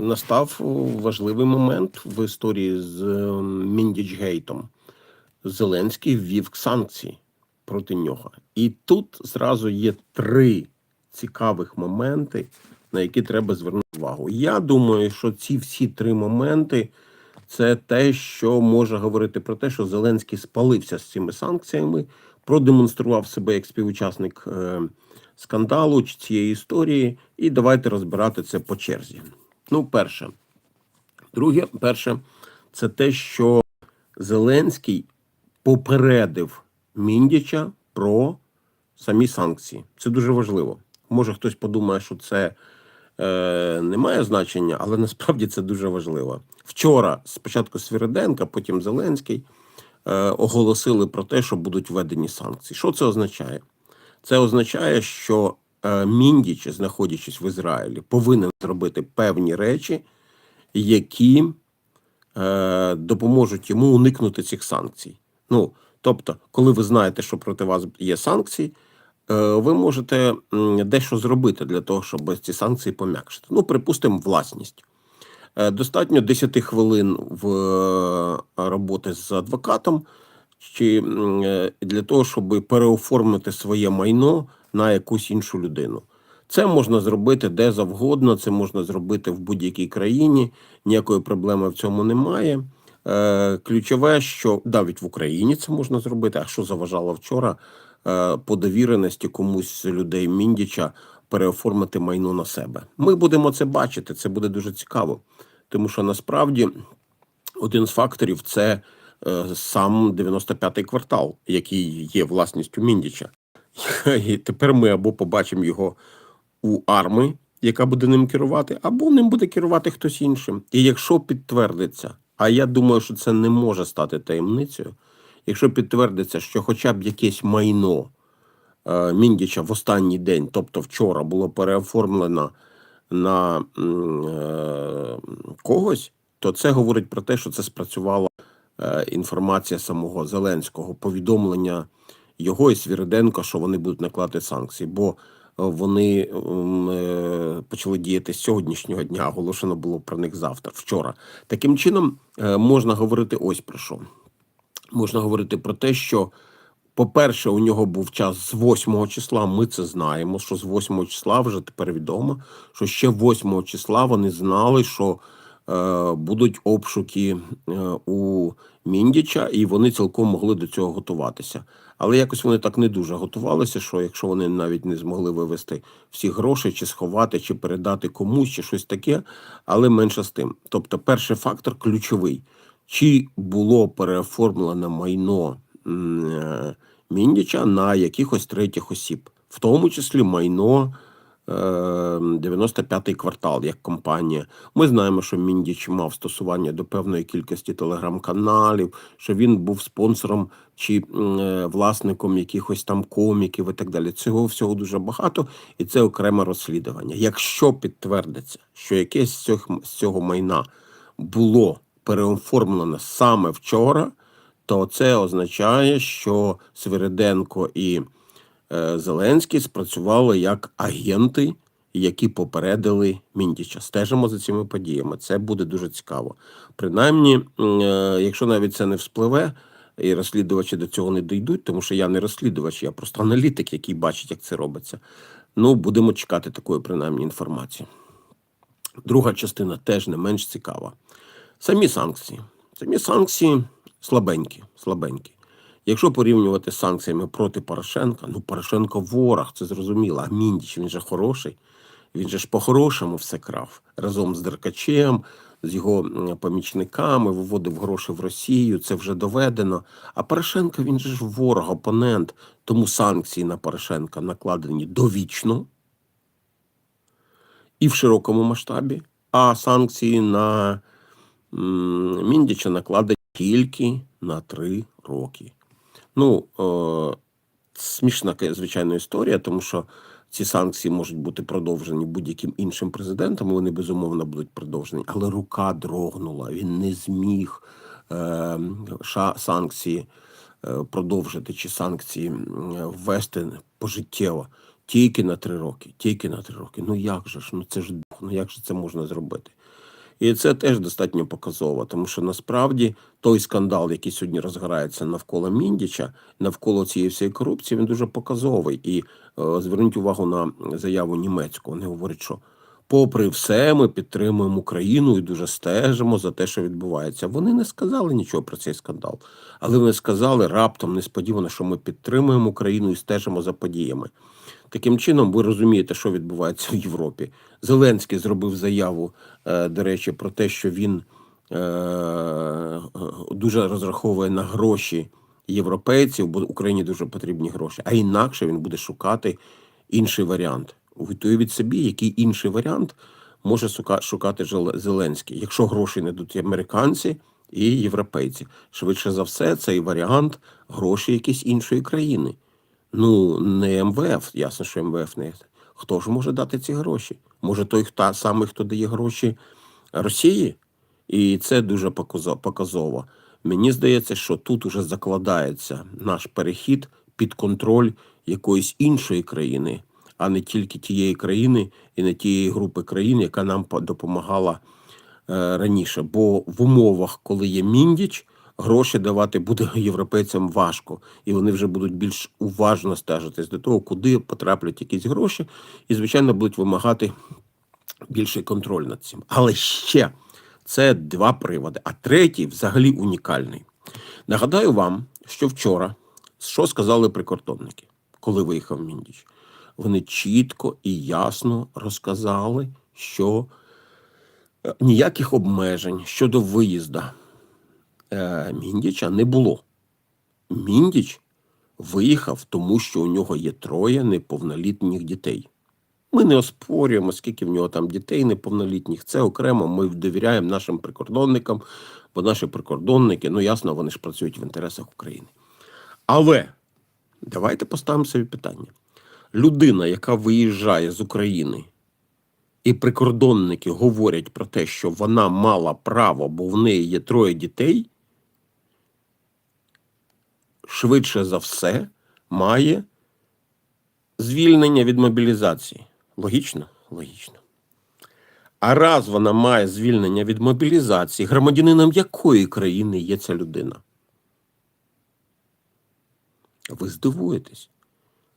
настав важливий момент в історії з ем, Міндічгейтом. Зеленський ввів санкції проти нього. І тут зразу є три цікавих моменти, на які треба звернути увагу. Я думаю, що ці всі три моменти це те, що може говорити про те, що Зеленський спалився з цими санкціями, продемонстрував себе як співучасник е, скандалу чи цієї історії. І давайте розбирати це по черзі. Ну, перше, друге, перше, це те, що Зеленський попередив Міндіча про самі санкції. Це дуже важливо. Може хтось подумає, що це е, не має значення, але насправді це дуже важливо. Вчора спочатку Свириденка, потім Зеленський оголосили про те, що будуть введені санкції. Що це означає? Це означає, що е, Міндіч, знаходячись в Ізраїлі, повинен зробити певні речі, які е, допоможуть йому уникнути цих санкцій. Ну, тобто, коли ви знаєте, що проти вас є санкції, е, ви можете дещо зробити для того, щоб ці санкції пом'якшити. Ну, припустимо, власність. Е, Достатньо 10 хвилин в е, роботи з адвокатом, чи е, для того, щоб переоформити своє майно на якусь іншу людину. Це можна зробити де завгодно, це можна зробити в будь-якій країні. Ніякої проблеми в цьому немає. Ключове, що навіть в Україні це можна зробити. А що заважало вчора по довіреності комусь з людей Міндіча переоформити майно на себе? Ми будемо це бачити. Це буде дуже цікаво, тому що насправді один з факторів це е, сам 95-й квартал, який є власністю Міндіча. І тепер ми або побачимо його у арми, яка буде ним керувати, або ним буде керувати хтось іншим. І якщо підтвердиться, а я думаю, що це не може стати таємницею, якщо підтвердиться, що хоча б якесь майно Міндіча в останній день, тобто вчора, було переоформлено на е, когось, то це говорить про те, що це спрацювала е, інформація самого Зеленського, повідомлення його і Свіриденко, що вони будуть накладати санкції. Бо вони е, почали діяти з сьогоднішнього дня. Оголошено було про них завтра, вчора. Таким чином е, можна говорити ось про що. Можна говорити про те, що, по-перше, у нього був час з 8 числа. Ми це знаємо. Що з 8 числа вже тепер відомо, що ще 8 числа вони знали, що е, будуть обшуки е, у Міндіча, і вони цілком могли до цього готуватися. Але якось вони так не дуже готувалися, що якщо вони навіть не змогли вивести всі гроші, чи сховати, чи передати комусь, чи щось таке, але менше з тим. Тобто, перший фактор ключовий: чи було переоформлено майно Міндіча на якихось третіх осіб, в тому числі майно. е, 95-й квартал як компанія. Ми знаємо, що Міндіч мав стосування до певної кількості телеграм-каналів, що він був спонсором чи е, власником якихось там коміків і так далі. Цього всього дуже багато, і це окреме розслідування. Якщо підтвердиться, що якесь з цього майна було переоформлено саме вчора, то це означає, що Свириденко і е, Зеленський спрацювали як агенти, які попередили Міндіча. Стежимо за цими подіями. Це буде дуже цікаво. Принаймні, е, якщо навіть це не вспливе, і розслідувачі до цього не дійдуть, тому що я не розслідувач, я просто аналітик, який бачить, як це робиться. Ну, будемо чекати такої принаймні інформації. Друга частина теж не менш цікава. Самі санкції. Самі санкції слабенькі, слабенькі. Якщо порівнювати з санкціями проти Порошенка, ну Порошенко ворог, це зрозуміло. А Міндіч він же хороший. Він же ж по-хорошому все крав разом з Деркачем, з його помічниками, виводив гроші в Росію. Це вже доведено. А Порошенко він же ж ворог, опонент. Тому санкції на Порошенка накладені довічно і в широкому масштабі, а санкції на Міндіча накладені тільки на три роки. Ну, е, смішна, звичайно, історія, тому що ці санкції можуть бути продовжені будь-яким іншим президентом, вони безумовно будуть продовжені. Але рука дрогнула, він не зміг е, ша, санкції е, продовжити чи санкції м, ввести пожиттєво. Тільки на три роки, тільки на три роки. Ну як же ж? Ну це ж ну як же це можна зробити? І це теж достатньо показово, тому що насправді той скандал, який сьогодні розгорається навколо Міндіча, навколо цієї всієї корупції, він дуже показовий. І е, зверніть увагу на заяву німецьку. Вони говорять, що попри все, ми підтримуємо Україну і дуже стежимо за те, що відбувається. Вони не сказали нічого про цей скандал, але вони сказали раптом несподівано, що ми підтримуємо Україну і стежимо за подіями. Таким чином, ви розумієте, що відбувається в Європі. Зеленський зробив заяву, е, до речі, про те, що він е, дуже розраховує на гроші європейців, бо Україні дуже потрібні гроші. А інакше він буде шукати інший варіант. Уявіть собі, який інший варіант може шукати Зеленський, якщо гроші не дадуть американці і європейці. Швидше за все, цей варіант гроші якісь іншої країни. Ну, не МВФ, ясно, що МВФ не. Хто ж може дати ці гроші? Може, той хто самий, хто дає гроші Росії? І це дуже показово. Мені здається, що тут уже закладається наш перехід під контроль якоїсь іншої країни, а не тільки тієї країни і не тієї групи країн, яка нам допомагала е, раніше. Бо в умовах, коли є міндіч, гроші давати буде європейцям важко, і вони вже будуть більш уважно стежитись до того, куди потраплять якісь гроші, і звичайно будуть вимагати більший контроль над цим. Але ще це два приводи. А третій взагалі унікальний. Нагадаю вам, що вчора що сказали прикордонники, коли виїхав Міндіч. Вони чітко і ясно розказали, що е, ніяких обмежень щодо виїзду е, Міндіча не було. Міндіч виїхав, тому що у нього є троє неповнолітніх дітей. Ми не оспорюємо, скільки в нього там дітей неповнолітніх. Це окремо. Ми довіряємо нашим прикордонникам, бо наші прикордонники, ну ясно, вони ж працюють в інтересах України. Але давайте поставимо собі питання: людина, яка виїжджає з України, і прикордонники говорять про те, що вона мала право, бо в неї є троє дітей, швидше за все має звільнення від мобілізації. Логічно? Логічно. А раз вона має звільнення від мобілізації, громадянином якої країни є ця людина? Ви здивуєтесь.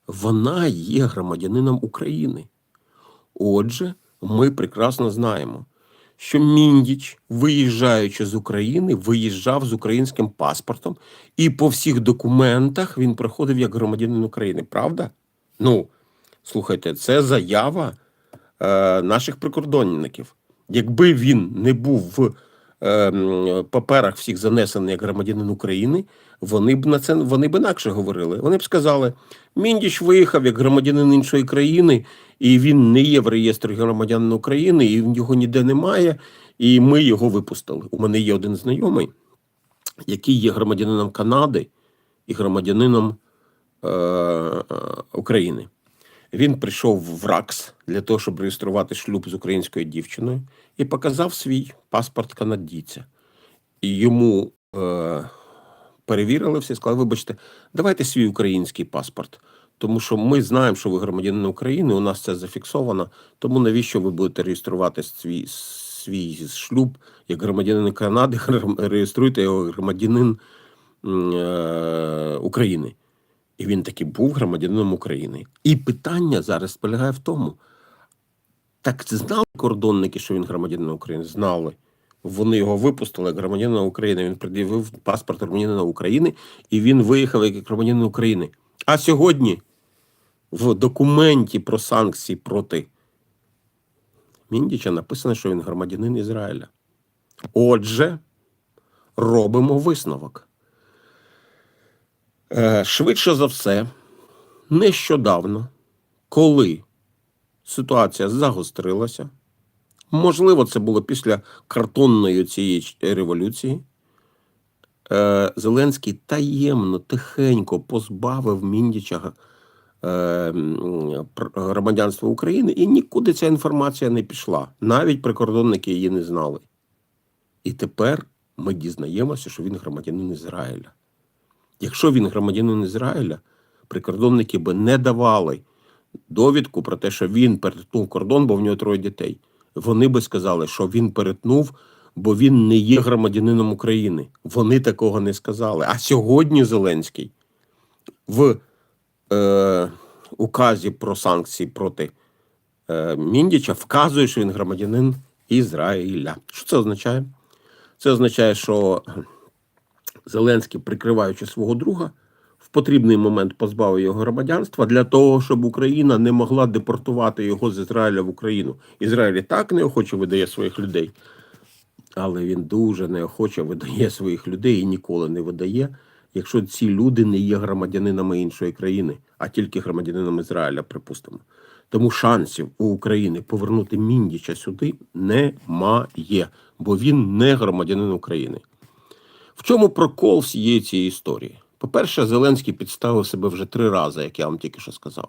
Вона є громадянином України. Отже, ми прекрасно знаємо, що Міндіч, виїжджаючи з України, виїжджав з українським паспортом, і по всіх документах він проходив як громадянин України. Правда? Ну, слухайте, це заява е, наших прикордонників. Якби він не був в паперах всіх занесений як громадянин України, вони б на це вони б інакше говорили. Вони б сказали: Міндіч виїхав як громадянин іншої країни, і він не є в реєстрі громадянина України, і його ніде немає. І ми його випустили. У мене є один знайомий, який є громадянином Канади і громадянином е, е, України. Він прийшов в РАКС для того, щоб реєструвати шлюб з українською дівчиною, і показав свій паспорт канадійця. І йому е, перевірили все, сказали, вибачте, давайте свій український паспорт. Тому що ми знаємо, що ви громадянин України, у нас це зафіксовано. Тому навіщо ви будете реєструвати свій, свій шлюб як громадянин Канади, реєструйте його громадянин е, України. І він таки був громадянином України. І питання зараз полягає в тому: так знали кордонники, що він громадянин України? Знали. Вони його випустили як громадянина України. Він пред'явив паспорт громадянина України, і він виїхав як громадянин України. А сьогодні в документі про санкції проти Міндіча написано, що він громадянин Ізраїля. Отже, робимо висновок. Е, Швидше за все, нещодавно, коли ситуація загострилася, можливо, це було після картонної цієї революції, е, Зеленський таємно, тихенько позбавив Міндіча е, громадянства України, і нікуди ця інформація не пішла. Навіть прикордонники її не знали. І тепер ми дізнаємося, що він громадянин Ізраїля. Якщо він громадянин Ізраїля, прикордонники би не давали довідку про те, що він перетнув кордон, бо в нього троє дітей. Вони би сказали, що він перетнув, бо він не є громадянином України. Вони такого не сказали. А сьогодні Зеленський в е, указі про санкції проти е, Міндіча вказує, що він громадянин Ізраїля. Що це означає? Це означає, що Зеленський, прикриваючи свого друга, в потрібний момент позбавив його громадянства для того, щоб Україна не могла депортувати його з Ізраїля в Україну. Ізраїль і так неохоче видає своїх людей, але він дуже неохоче видає своїх людей і ніколи не видає, якщо ці люди не є громадянинами іншої країни, а тільки громадянинами Ізраїля, припустимо. Тому шансів у України повернути Міндіча сюди немає, бо він не громадянин України. В чому прокол всієї цієї історії? По-перше, Зеленський підставив себе вже три рази, як я вам тільки що сказав.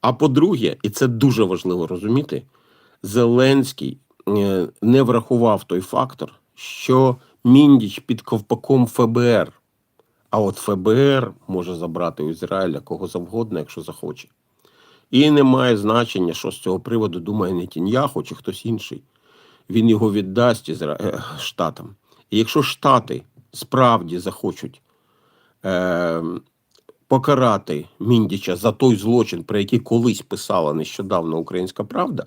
А по-друге, і це дуже важливо розуміти, Зеленський е, не врахував той фактор, що Міндіч під ковпаком ФБР. А от ФБР може забрати у Ізраїля кого завгодно, якщо захоче. І не має значення, що з цього приводу думає Нетіньяху чи хтось інший. Він його віддасть е, Штатам. І якщо Штати справді захочуть е, покарати Міндіча за той злочин, про який колись писала нещодавно Українська Правда,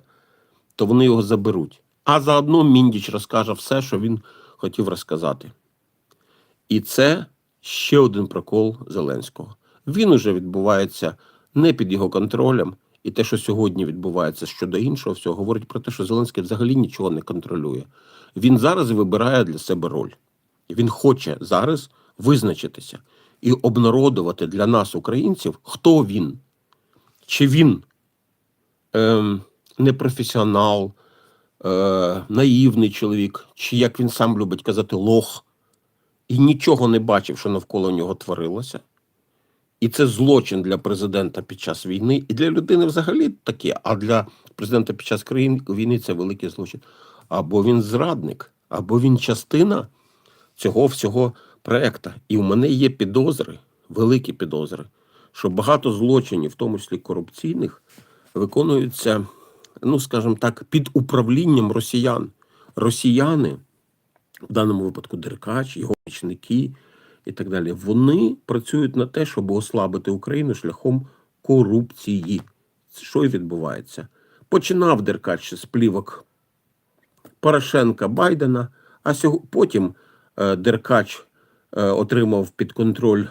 то вони його заберуть. А заодно Міндіч розкаже все, що він хотів розказати. І це ще один прокол Зеленського. Він уже відбувається не під його контролем, і те, що сьогодні відбувається щодо іншого всього, говорить про те, що Зеленський взагалі нічого не контролює. Він зараз вибирає для себе роль. Він хоче зараз визначитися і обнародувати для нас, українців, хто він. Чи він ем, непрофесіонал, е, наївний чоловік, чи як він сам любить казати, лох, і нічого не бачив, що навколо нього творилося. І це злочин для президента під час війни, і для людини взагалі таке, а для президента під час країн війни це великий злочин. Або він зрадник, або він частина цього всього проекта. І в мене є підозри, великі підозри, що багато злочинів, в тому числі корупційних, виконуються, ну скажімо так, під управлінням росіян. Росіяни, в даному випадку Деркач, його помічники і так далі, вони працюють на те, щоб ослабити Україну шляхом корупції. Що й відбувається? Починав Деркач з плівок Порошенка Байдена, а потім Деркач е, отримав під контроль е,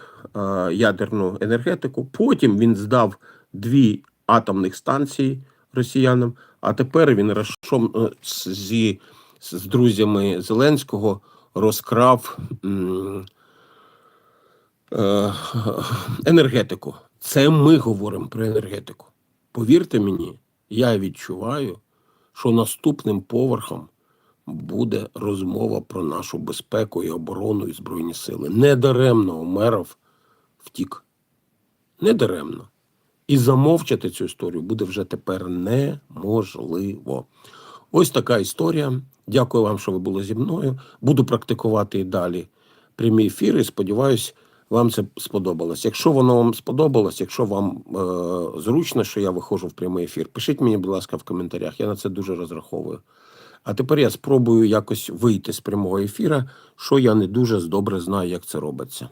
ядерну енергетику. Потім він здав дві атомних станції росіянам. А тепер він разом е, зі, з друзями Зеленського розкрав е, енергетику. Це ми говоримо про енергетику. Повірте мені, я відчуваю, що наступним поверхом буде розмова про нашу безпеку і оборону і збройні сили. Недаремно Умеров втік. Недаремно. І замовчати цю історію буде вже тепер неможливо. Ось така історія. Дякую вам, що ви були зі мною. Буду практикувати і далі прямі ефіри. Сподіваюсь, вам це сподобалось. Якщо воно вам сподобалось, якщо вам е- зручно, що я виходжу в прямий ефір, пишіть мені, будь ласка, в коментарях. Я на це дуже розраховую. А тепер я спробую якось вийти з прямого ефіра, що я не дуже добре знаю, як це робиться.